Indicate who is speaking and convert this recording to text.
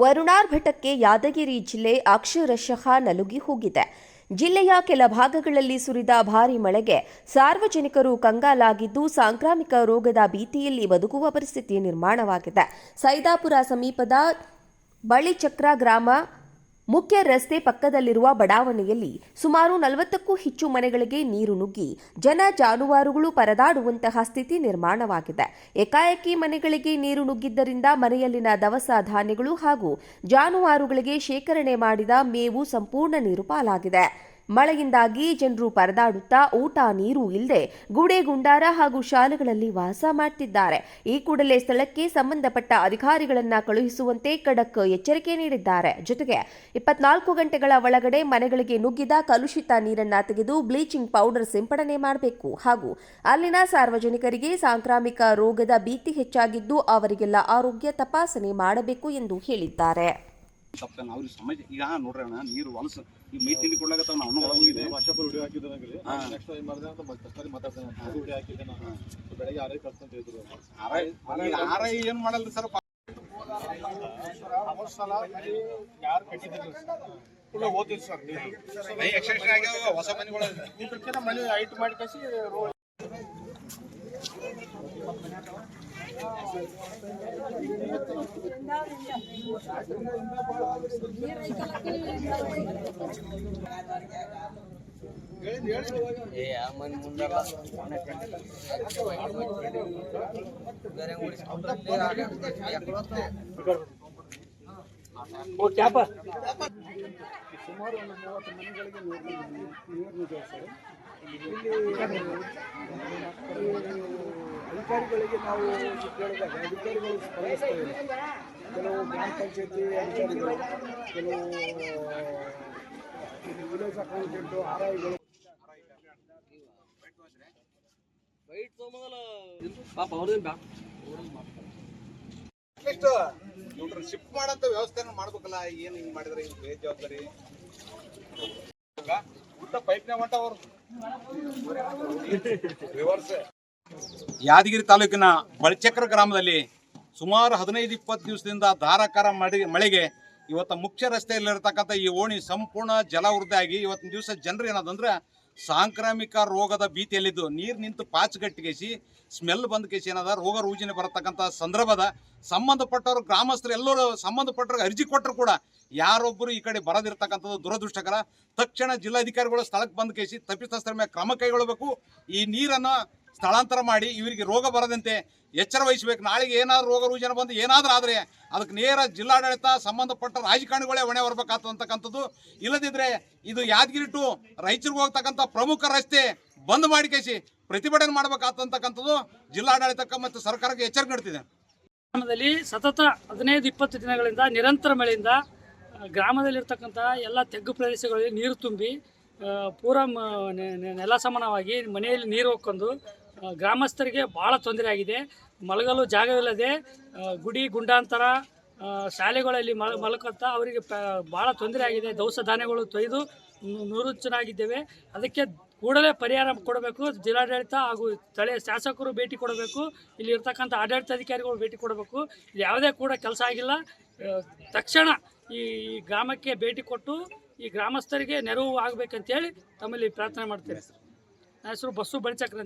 Speaker 1: ವರುಣಾರ್ಭಟಕ್ಕೆ ಯಾದಗಿರಿ ಜಿಲ್ಲೆ ಅಕ್ಷರಶಃ ನಲುಗಿ ಹೋಗಿದೆ. ಜಿಲ್ಲೆಯ ಕೆಲ ಭಾಗಗಳಲ್ಲಿ ಸುರಿದ ಭಾರಿ ಮಳೆಗೆ ಸಾರ್ವಜನಿಕರು ಕಂಗಾಲಾಗಿದ್ದು ಸಾಂಕ್ರಾಮಿಕ ರೋಗದ ಭೀತಿಯಲ್ಲಿ ಬದುಕುವ ಪರಿಸ್ಥಿತಿ ನಿರ್ಮಾಣವಾಗಿದೆ. ಸೈದಾಪುರ ಸಮೀಪದ ಬಳಿಚಕ್ರ ಗ್ರಾಮ ಮುಖ್ಯ ರಸ್ತೆ ಪಕ್ಕದಲ್ಲಿರುವ ಬಡಾವಣೆಯಲ್ಲಿ ಸುಮಾರು ನಲವತ್ತಕ್ಕೂ ಹೆಚ್ಚು ಮನೆಗಳಿಗೆ ನೀರು ನುಗ್ಗಿ ಜನ ಜಾನುವಾರುಗಳು ಪರದಾಡುವಂತಹ ಸ್ಥಿತಿ ನಿರ್ಮಾಣವಾಗಿದೆ. ಏಕಾಏಕಿ ಮನೆಗಳಿಗೆ ನೀರು ನುಗ್ಗಿದ್ದರಿಂದ ಮನೆಯಲ್ಲಿನ ದವಸ ಧಾನ್ಯಗಳು ಹಾಗೂ ಜಾನುವಾರುಗಳಿಗೆ ಶೇಖರಣೆ ಮಾಡಿದ ಮೇವು ಸಂಪೂರ್ಣ ನೀರು ಪಾಲಾಗಿದೆ. ಮಳೆಯಿಂದಾಗಿ ಜನರು ಪರದಾಡುತ್ತಾ ಊಟ, ನೀರು ಇಲ್ಲದೆ ಗುಡೆ ಗುಂಡಾರ ಹಾಗೂ ಶಾಲೆಗಳಲ್ಲಿ ವಾಸ ಮಾಡ್ತಿದ್ದಾರೆ. ಈ ಕೂಡಲೇ ಸ್ಥಳಕ್ಕೆ ಸಂಬಂಧಪಟ್ಟ ಅಧಿಕಾರಿಗಳನ್ನು ಕಳುಹಿಸುವಂತೆ ಖಡಕ್ ಎಚ್ಚರಿಕೆ ನೀಡಿದ್ದಾರೆ. ಜೊತೆಗೆ ಇಪ್ಪತ್ನಾಲ್ಕು ಗಂಟೆಗಳ ಒಳಗಡೆ ಮನೆಗಳಿಗೆ ನುಗ್ಗಿದ ಕಲುಷಿತ ನೀರನ್ನ ತೆಗೆದು ಬ್ಲೀಚಿಂಗ್ ಪೌಡರ್ ಸಿಂಪಡಣೆ ಮಾಡಬೇಕು. ಹಾಗೂ ಅಲ್ಲಿನ ಸಾರ್ವಜನಿಕರಿಗೆ ಸಾಂಕ್ರಾಮಿಕ ರೋಗದ ಭೀತಿ ಹೆಚ್ಚಾಗಿದ್ದು ಅವರಿಗೆಲ್ಲ ಆರೋಗ್ಯ ತಪಾಸಣೆ ಮಾಡಬೇಕು ಎಂದು ಹೇಳಿದ್ದಾರೆ.
Speaker 2: ಈಗ ನೀರು ಹೊಲಸು ಈಗ ಮೈ ತಿಂಡಿ ಕೊಡ್ಲಾಗತ್ತಾವ ನಾವು ಒಳಗೆ ಹೋಗಿದೆ
Speaker 3: ವಾಟ್ಸಪ್ ವಿಡಿಯೋ ಹಾಕಿದ್ದೆ ನನಗೆ ನೆಕ್ಸ್ಟ್ ಟೈಮ್ ಮಾಡಿದೆ ಅಂತ ಮತ್ತೆ ಸರಿ ಮಾತಾಡ್ತೇನೆ ಅದು ವಿಡಿಯೋ ಹಾಕಿದ್ದೆ ನಾನು. ಬೆಳಗ್ಗೆ ಆರೈದು ಕಳ್ಸ್ಕೊಂತ ಹೇಳಿದ್ರು
Speaker 2: ಆರೈ ಆರ್ ಐ ಏನು ಮಾಡಲ್ರಿ ಸರ್?
Speaker 3: ಯಾರು ಕಟ್ಟಿದ್ರು ಕೂಡ ಓದಿದ್ರು ಸರ್
Speaker 2: ಆಗ್ಯಾವ ಹೊಸ ಮನೆಗಳು
Speaker 3: ಮನೆ ಹೈಟ್ ಮಾಡಿ ಕಸಿ ರೋಡ್ ಸುಮಾರು ಒಂದು ಮೂವತ್ತು ಮನೆಗಳಿಗೆ ನೀರು ಸರ್ ಇಲ್ಲಿ ಅಧಿಕಾರಿಗಳಿಗೆ ನಾವು ಕೇಳಿದಾಗ ಅಧಿಕಾರಿಗಳು ಸ್ಪಂದಿಸ್ತಾ ಇಲ್ಲ ಕೆಲವು ಗ್ರಾಮ ಪಂಚಾಯತಿ ಅಧಿಕಾರಿಗಳು ಕೆಲವು ವಿಲೇಜ್ ಅಕೌಂಟೆಂಟು ಆರ್ ಐಗಳು
Speaker 2: ಅಟ್ಲೀಸ್ಟ್ ನೋಡ್ರಿ ಶಿಫ್ಟ್ ಮಾಡಂತ ವ್ಯವಸ್ಥೆನ ಮಾಡ್ಬೇಕಲ್ಲ, ಏನ್ ಹಿಂಗ್ ಮಾಡಿದ್ರೆ, ಹಿಂಗ್ ಬೇಜವಾಬ್ದಾರಿ? ಊಟ ಪೈಪ್ನಾಗ ಹೊಂಟ ಅವ್ರು. ರಿವರ್ಸ್ ಯಾದಗಿರಿ ತಾಲೂಕಿನ ಬಳಚಕ್ರ ಗ್ರಾಮದಲ್ಲಿ ಸುಮಾರು ಹದಿನೈದು, ಇಪ್ಪತ್ತು ದಿವಸದಿಂದ ಧಾರಾಕಾರ ಮಳೆ ಮಳೆಗೆ ಇವತ್ತು ಮುಖ್ಯ ರಸ್ತೆಯಲ್ಲಿರ್ತಕ್ಕಂಥ ಈ ಓಣಿ ಸಂಪೂರ್ಣ ಜಲವೃದ್ಧಿ ಆಗಿ ಇವತ್ತಿನ ದಿವಸ ಜನರು ಏನದಂದ್ರೆ ಸಾಂಕ್ರಾಮಿಕ ರೋಗದ ಭೀತಿಯಲ್ಲಿದ್ದು ನೀರು ನಿಂತು ಪಾಚಗಟ್ಟಿಗೆಸಿ ಸ್ಮೆಲ್ ಬಂದ ಕೇಸಿ ಏನದ, ರೋಗ ರುಜಿನ ಬರತಕ್ಕಂಥ ಸಂದರ್ಭದ ಸಂಬಂಧಪಟ್ಟವರು ಗ್ರಾಮಸ್ಥರು ಎಲ್ಲರೂ ಸಂಬಂಧಪಟ್ಟವ್ರಿಗೆ ಅರ್ಜಿ ಕೊಟ್ಟರು ಕೂಡ ಯಾರೊಬ್ಬರು ಈ ಕಡೆ ಬರದಿರ್ತಕ್ಕಂಥದ್ದು ದುರದೃಷ್ಟಕರ. ತಕ್ಷಣ ಜಿಲ್ಲಾಧಿಕಾರಿಗಳು ಸ್ಥಳಕ್ಕೆ ಬಂದ ಕೇಸಿ, ತಪ್ಪಿತಸ್ಥರ ಮೇಲೆ ಕ್ರಮ ಕೈಗೊಳ್ಳಬೇಕು. ಈ ನೀರನ್ನು ಸ್ಥಳಾಂತರ ಮಾಡಿ ಇವರಿಗೆ ರೋಗ ಬರದಂತೆ ಎಚ್ಚರ ವಹಿಸಬೇಕು. ನಾಳೆಗೆ ಏನಾದರೂ ರೋಗ ರುಜಿನ ಬಂದು ಏನಾದರೂ ಆದರೆ ಅದಕ್ಕೆ ನೇರ ಜಿಲ್ಲಾಡಳಿತ ಸಂಬಂಧಪಟ್ಟ ರಾಜಕಾರಣಿಗಳೇ ಹೊಣೆ ಹೊರಬೇಕಾಗ್ತಕ್ಕಂಥದ್ದು ಇಲ್ಲದಿದ್ದರೆ ಇದು ಯಾದಗಿರಿ ಟು ರಾಯಚೂರಿಗೆ ಹೋಗ್ತಕ್ಕಂಥ ಪ್ರಮುಖ ರಸ್ತೆ ಬಂದ್ ಮಾಡಿಕೇಸಿ ಪ್ರತಿಭಟನೆ ಮಾಡಬೇಕಾಗ್ತಕ್ಕಂಥದ್ದು ಜಿಲ್ಲಾಡಳಿತಕ್ಕೆ ಮತ್ತು ಸರ್ಕಾರಕ್ಕೆ ಎಚ್ಚರಿಕೆ ನೀಡ್ತಿದೆ
Speaker 4: ಗ್ರಾಮದಲ್ಲಿ ಸತತ ಹದಿನೈದು, ಇಪ್ಪತ್ತು ದಿನಗಳಿಂದ ನಿರಂತರ ಮಳೆಯಿಂದ ಗ್ರಾಮದಲ್ಲಿರ್ತಕ್ಕಂಥ ಎಲ್ಲ ತೆಗ್ಗು ಪ್ರದೇಶಗಳಲ್ಲಿ ನೀರು ತುಂಬಿ ಪೂರ ನೆಲ ಸಮಾನವಾಗಿ ಮನೆಯಲ್ಲಿ ನೀರು ಹೋಗ್ಕೊಂಡು ಗ್ರಾಮಸ್ಥರಿಗೆ ಭಾಳ ತೊಂದರೆ ಆಗಿದೆ. ಮಲಗಲು ಜಾಗವಿಲ್ಲದೆ ಗುಡಿ ಗುಂಡಾಂತರ ಶಾಲೆಗಳಲ್ಲಿ ಮಲ ಮಲಕಂತ ಅವರಿಗೆ ಭಾಳ ತೊಂದರೆ ಆಗಿದೆ. ದವಸ ಧಾನ್ಯಗಳು ತೊಯ್ದು ನೂರು ಚೆನ್ನಾಗಿದ್ದೇವೆ ಅದಕ್ಕೆ ಕೂಡಲೇ ಪರಿಹಾರ ಕೊಡಬೇಕು. ಜಿಲ್ಲಾಡಳಿತ ಹಾಗೂ ಸ್ಥಳೀಯ ಶಾಸಕರು ಭೇಟಿ ಕೊಡಬೇಕು. ಇಲ್ಲಿ ಇರ್ತಕ್ಕಂಥ ಆಡಳಿತಾಧಿಕಾರಿಗಳು ಭೇಟಿ ಕೊಡಬೇಕು. ಇಲ್ಲಿ ಯಾವುದೇ ಕೂಡ ಕೆಲಸ ಆಗಿಲ್ಲ. ತಕ್ಷಣ ಈ ಗ್ರಾಮಕ್ಕೆ ಭೇಟಿ ಕೊಟ್ಟು ಈ ಗ್ರಾಮಸ್ಥರಿಗೆ ನೆರವು ಆಗಬೇಕಂತೇಳಿ ತಮ್ಮಲ್ಲಿ ಪ್ರಾರ್ಥನೆ ಮಾಡ್ತೇನೆ. ನನ್ನ ಹೆಸರು ಬಸ್ಸು ಬಳಿಚಕ್ರ